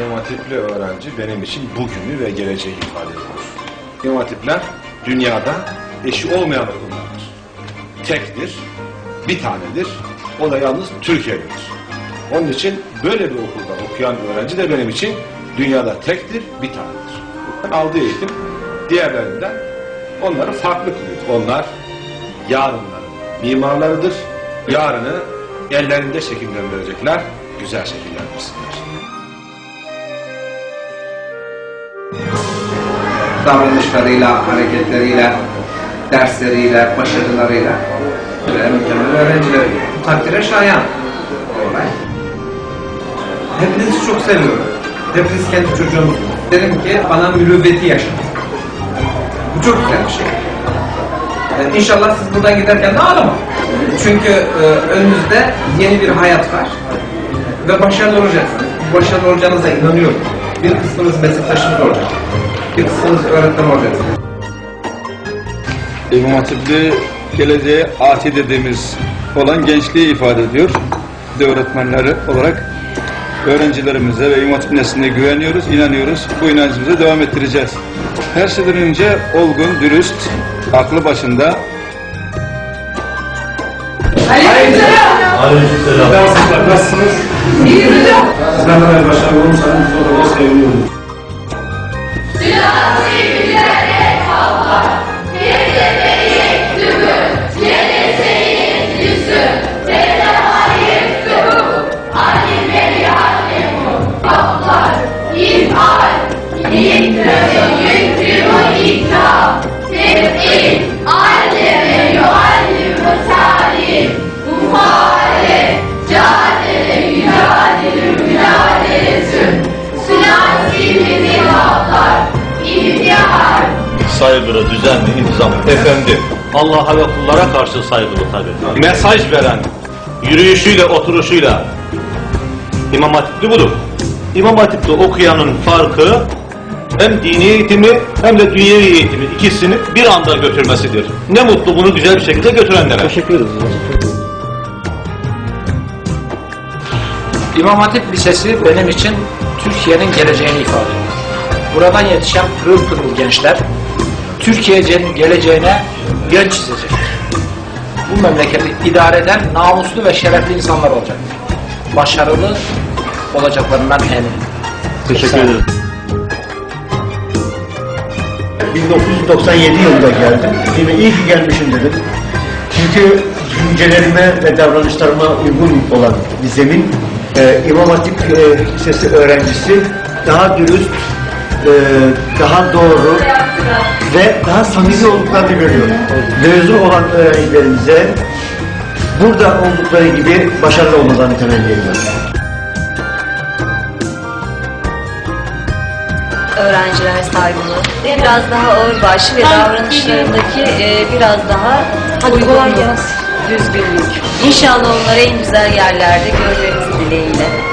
İmam Hatipli öğrenci benim için bugünü ve geleceği ifade ediyor. İmam Hatipler dünyada eşi olmayan okullardır. Tektir, bir tanedir, o da yalnız Türkiye'dedir. Onun için böyle bir okulda okuyan öğrenci de benim için dünyada tektir, bir tanedir. Aldığı eğitim diğerlerinden onları farklı kılıyor. Onlar yarınların mimarlarıdır. Yarını ellerinde şekillendirecekler, güzel şekillendirsinler. Davranışlarıyla, hareketleriyle, dersleriyle, başarılarıyla böyle mükemmel öğrenciler. Takdire şayan. Hepinizi çok seviyorum. Hepiniz kendi çocuğunuz. Derim ki bana mürüvveti yaşatın. Bu çok güzel bir şey. Ee, İnşallah siz buradan giderken de ağlama. Çünkü e, önünüzde yeni bir hayat var. Ve başarılı olacaksınız. Başarılı olacağınıza inanıyorum. Bir kısmınız meslektaşınız olacak. Bir kısmınız öğretmen olacak. İmam Hatipli geleceğe ati dediğimiz olan gençliği ifade ediyor. Biz de öğretmenleri olarak öğrencilerimize ve İmam Hatip nesline güveniyoruz, inanıyoruz. Bu inancımızı devam ettireceğiz. Her şeyden önce olgun, dürüst, aklı başında, Aleykümselam. Nasılsınız? İyi hocam. Sizden de başarılı olursanız o da seviniyorum. Saygılı, düzenli, intizamlı, efendi. Allah'a ve kullara karşı saygılı tabii. Mesaj veren, yürüyüşüyle, oturuşuyla İmam Hatipli budur. İmam Hatip'te okuyanın farkı hem dini eğitimi hem de dünyevi eğitimi ikisini bir anda götürmesidir. Ne mutlu bunu güzel bir şekilde götürenlere. Teşekkür ederiz. İmam Hatip Lisesi benim için Türkiye'nin geleceğini ifade ediyor. Buradan yetişen pırıl pırıl gençler Türkiye'nin geleceğine yön çizecektir. Bu memleketi idare eden namuslu ve şerefli insanlar olacak. Başarılı olacaklarından eminim. Teşekkür ederim. 1997 yılında geldim. Yine iyi ki gelmişim dedim. Çünkü düşüncelerime ve davranışlarıma uygun olan bir zemin. Ee, İmam Hatip e, Lisesi öğrencisi daha dürüst, e, daha doğru ve daha samimi olduklarını görüyorum. Mezun olan öğrencilerimize burada oldukları gibi başarılı olmalarını temenni ediyorum. öğrenciler saygılı ve biraz daha ağırbaşlı ve davranışlarındaki e, biraz daha uygunluk, düzgünlük. İnşallah onları en güzel yerlerde görmemiz dileğiyle.